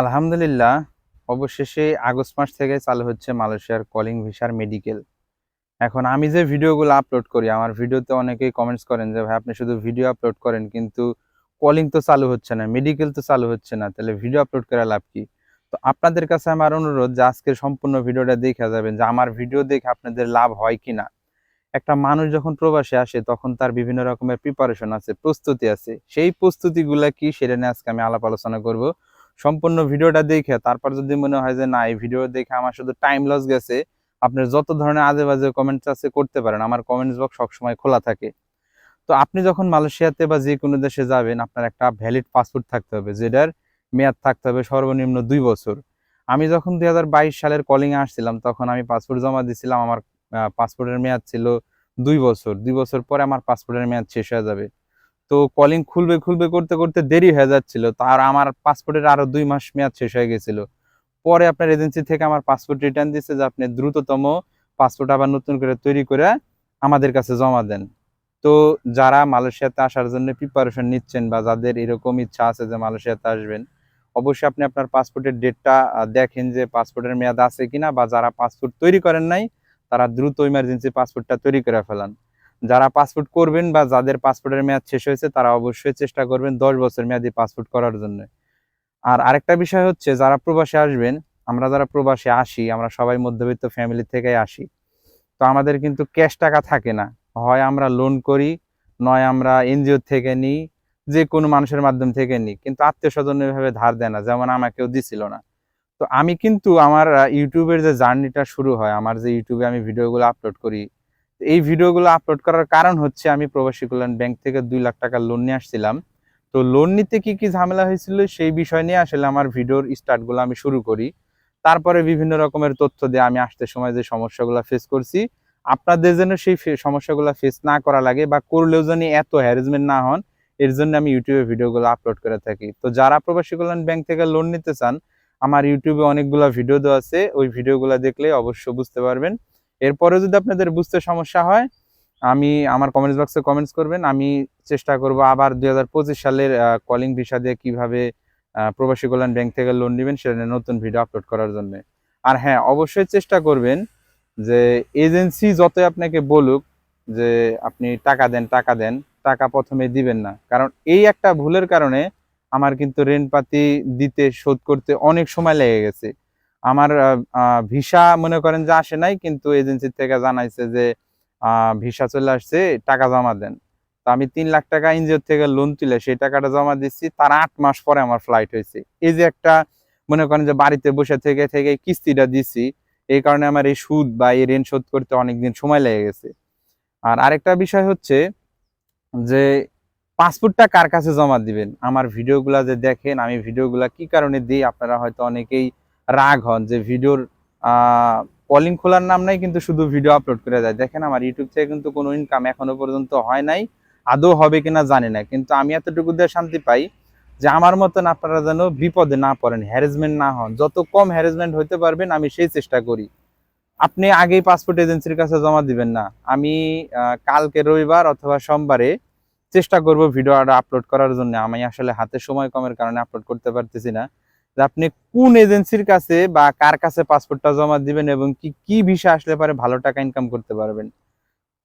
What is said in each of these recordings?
আলহামদুলিল্লাহ, অবশেষে আগস্ট মাস থেকে চালু হচ্ছে মালয়েশিয়ার কলিং ভিসার মেডিকেল এখন আমি যে ভিডিওগুলো আপলোড করি, আমার ভিডিওতে অনেকেই কমেন্টস করেন যে, ভাই, আপনি শুধু ভিডিও আপলোড করেন, কিন্তু কলিং তো চালু হচ্ছে না মেডিকেল তো চালু হচ্ছে না, তাহলে ভিডিও আপলোড করে লাভ কি? তো আপনাদের কাছে আমার অনুরোধ যে আজকের সম্পূর্ণ ভিডিওটা দেখা যাবেন যে, আমার ভিডিও দেখে আপনাদের লাভ হয় কি না। একটা মানুষ যখন প্রবাসে আসে, তখন তার বিভিন্ন রকমের প্রিপারেশন আছে, প্রস্তুতি আছে। সেই প্রস্তুতিগুলা কি, সেটা নিয়ে আজকে আমি আলাপ আলোচনা করব। সম্পূর্ণ ভিডিওটা দেখে তারপর যদি মনে হয় যে না, এই ভিডিও দেখে আমার শুধু টাইম লস গেছে আপনার যত ধরনের আজে বাজে কমেন্টস আছে করতে পারেন, আমার কমেন্টস বক্স সবসময় খোলা থাকে। তো আপনি যখন মালয়েশিয়াতে বা যে কোনো দেশে যাবেন, আপনার একটা ভ্যালিড পাসপোর্ট থাকতে হবে, যেটার মেয়াদ থাকতে হবে সর্বনিম্ন দুই বছর। আমি যখন দুই হাজার বাইশ সালের কলিং এ আসছিলাম, তখন আমি পাসপোর্ট জমা দিয়েছিলাম আমার পাসপোর্টের মেয়াদ ছিল দুই বছর। দুই বছর পরে আমার পাসপোর্টের মেয়াদ শেষ হয়ে যাবে। তো কলিং খুলবে খুলবে করতে করতে দেরি হয়ে যাচ্ছিল। তার আমার পাসপোর্টের আরও দুই মাস মেয়াদ শেষ হয়ে গেছিল। পরে আপনার এজেন্সি থেকে আমার পাসপোর্ট রিটার্ন দিচ্ছে যে আপনি দ্রুততম পাসপোর্ট আবার নতুন করে তৈরি করে আমাদের কাছে জমা দেন। তো যারা মালয়েশিয়াতে আসার জন্য প্রিপারেশন নিচ্ছেন বা যাদের এরকম ইচ্ছা আছে যে মালয়েশিয়াতে আসবেন, অবশ্যই আপনি আপনার পাসপোর্টের ডেটটা দেখেন যে পাসপোর্টের মেয়াদ আছে কিনা বা যারা পাসপোর্ট তৈরি করেন নাই, তারা দ্রুত ইমার্জেন্সি পাসপোর্টটা তৈরি করে ফেলান। যারা পাসপোর্ট করবেন বা যাদের পাসপোর্টের মেয়াদ শেষ হয়েছে, তারা অবশ্যই চেষ্টা করবেন দশ বছর মেয়াদি পাসপোর্ট করার জন্য। আর আরেকটা বিষয় হচ্ছে, যারা প্রবাসে আসবেন, আমরা যারা প্রবাসে আসি, আমরা সবাই মধ্যবিত্ত ফ্যামিলি থেকে আসি, তো আমাদের কিন্তু ক্যাশ টাকা থাকে না। হয় আমরা লোন করি, নয় আমরা এনজিও থেকে নিই, যে কোনো মানুষের মাধ্যম থেকে নিই, কিন্তু আত্মীয় স্বজন এভাবে ধার দেয় না, যেমন আমাকেও দিছিল না। তো আমি কিন্তু আমার ইউটিউবের যে জার্নিটা শুরু হয়, আমার যে ইউটিউবে আমি ভিডিওগুলো আপলোড করি এই ভিডিওগুলো আপলোড করার কারণ হচ্ছে আমি প্রবাসী কল্যাণ ব্যাংক থেকে দুই লাখ টাকা লোন নিয়ে আসছিলাম। তো লোন নিতে কি কি ঝামেলা হয়েছিল সেই বিষয় নিয়ে আসলে আমার ভিডিওর স্টার্টগুলো আমি শুরু করি। তারপরে বিভিন্ন রকমের তথ্য দিয়ে আমি আসতে সময় যে সমস্যাগুলো ফেস করছি। আপনাদের যেন সেই সমস্যাগুলো ফেস না করা লাগে বা করলেও যেন এত হ্যারাসমেন্ট না হন, এর জন্য আমি ইউটিউবে ভিডিওগুলো আপলোড করে থাকি। তো যারা প্রবাসী কল্যাণ ব্যাংক থেকে লোন নিতে চান, আমার ইউটিউবে অনেকগুলো ভিডিও দেওয়া আছে। ওই ভিডিওগুলো দেখলে অবশ্যই বুঝতে পারবেন। এরপরে যদি আপনাদের বুঝতে সমস্যা হয়, আমি আমার কমেন্টস বক্সে কমেন্টস করবেন। আমি চেষ্টা করব আবার দু হাজার পঁচিশ সালের কলিং ভিসা দিয়ে কীভাবে প্রবাসী কল্যাণ ব্যাংক থেকে লোন নেবেন সেটা নিয়ে নতুন ভিডিও আপলোড করার জন্য। আর হ্যাঁ অবশ্যই চেষ্টা করবেন যে এজেন্সি যতই আপনাকে বলুক যে আপনি টাকা দেন টাকা দেন, টাকা প্রথমে দিবেন না। কারণ এই একটা ভুলের কারণে আমার কিন্তু ঋণপাতি দিতে, শোধ করতে অনেক সময় লেগে গেছে। আমার ভিসা মনে করেন যে আসে নাই, কিন্তু এজেন্সি থেকে জানাইছে যে ভিসা চলে আসছে, টাকা জমা দেন। তো আমি তিন লাখ টাকা এনজিও থেকে লোন তুলে সেই টাকাটা জমা দিচ্ছি, তার আট মাস পরে আমার ফ্লাইট হয়েছে। এই যে একটা মনে করেন যে বাড়িতে বসে থেকে থেকে কিস্তিটা দিছি এই কারণে আমার এই সুদ বা এই ঋণ শোধ করতে অনেকদিন সময় লেগে গেছে। আর আরেকটা বিষয় হচ্ছে যে, পাসপোর্টটা কার কাছে জমা দিবেন? আমার ভিডিওগুলা যে দেখেন, আমি ভিডিওগুলা কি কারণে দিই? আপনারা হয়তো অনেকেই রাগ হন যে ভিডিওর কলিং খোলার নাম নাই, কিন্তু শুধু ভিডিও আপলোড করে দেয়। দেখেন আমার ইউটিউব থেকে কিন্তু কোনো ইনকাম এখনও পর্যন্ত হয় নাই, আদৌ হবে কিনা জানি না। কিন্তু আমি এতটুকু দিয়ে শান্তি পাই যে আমার মতন আপনারা যেন বিপদে না পড়েন হ্যারাসমেন্ট না হন। যত কম হ্যারাসমেন্ট হইতে পারবেন, আমি সেই চেষ্টা করি। আপনি আগেই পাসপোর্ট এজেন্সির কাছে জমা দিবেন না। আমি কালকে রবিবার অথবা সোমবারে চেষ্টা করব ভিডিওটা আপলোড করার জন্য। আমি আসলে হাতে সময় কমের কারণে আপলোড করতে পারতেছি না। যে আপনি কোন এজেন্সির কাছে বা কার কাছে পাসপোর্টটা জমা দিবেন এবং কি কি ভিসা আসলে পারে ভালো টাকা ইনকাম করতে পারবেন?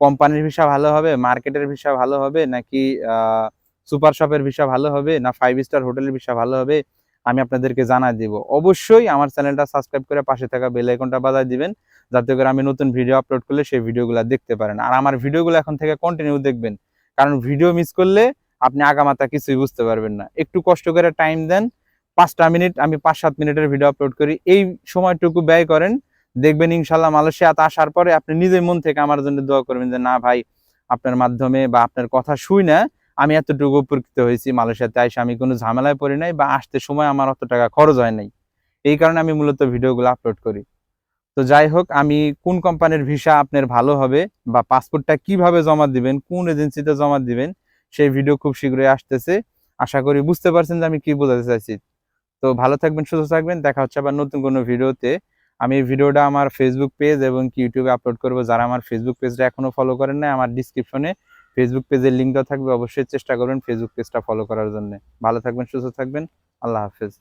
কোম্পানির ভিসা ভালো হবে? মার্কেটের ভিসা ভালো হবে? নাকি সুপার শপের ভিসা ভালো হবে? না ফাইভ স্টার হোটেলের ভিসা ভালো হবে? আমি আপনাদেরকে জানাই দিব। অবশ্যই আমার চ্যানেলটা সাবস্ক্রাইব করে পাশে থাকা বেল আইকনটা বাজায় দিবেন, যাতে করে আমি নতুন ভিডিও আপলোড করলে সেই ভিডিওগুলো দেখতে পারেন। আর আমার ভিডিওগুলো এখন থেকে কন্টিনিউ দেখবেন, কারণ ভিডিও মিস করলে আপনি আগামাতা কিছুই বুঝতে পারবেন না। একটু কষ্ট করে টাইম দেন পাঁচটা মিনিট, আমি পাঁচ সাত মিনিটের ভিডিও আপলোড করি। এই সময়টুকু ব্যয় করেন, দেখবেন ইনশাল্লাহ মালয়েশিয়াতে আসার পরে আপনি নিজের মন থেকে আমার জন্য দোয়া করবেন যে, না ভাই, আপনার মাধ্যমে বা আপনার কথা শুই না, আমি এতটুকু উপকৃত হয়েছি, মালয়েশিয়াতে আইসে আমি কোনো ঝামেলায় পড়ি নাই বা আসতে সময় আমার অত টাকা খরচ হয় নাই। এই কারণে আমি মূলত ভিডিওগুলো আপলোড করি। তো যাই হোক, আমি কোন কোম্পানির ভিসা আপনার ভালো হবে বা পাসপোর্টটা কীভাবে জমা দিবেন, কোন এজেন্সিতে জমা দিবেন, সেই ভিডিও খুব শীঘ্রই আসতেছে। আশা করি বুঝতে পারছেন যে আমি কি বোঝাতে চাইছি। তো ভালো থাকবেন, সুস্থ থাকবেন। দেখা হচ্ছে আবার নতুন কোনো ভিডিওতে। আমি ভিডিওটা আমার ফেসবুক পেজ এবং ইউটিউবে আপলোড করব। যারা আমার ফেসবুক পেজটা এখনও ফলো করেন না আমার ডিসক্রিপশনে ফেসবুক পেজের লিঙ্কটা থাকবে। অবশ্যই চেষ্টা করবেন ফেসবুক পেজটা ফলো করার জন্য। ভালো থাকবেন, সুস্থ থাকবেন। আল্লাহ হাফেজ।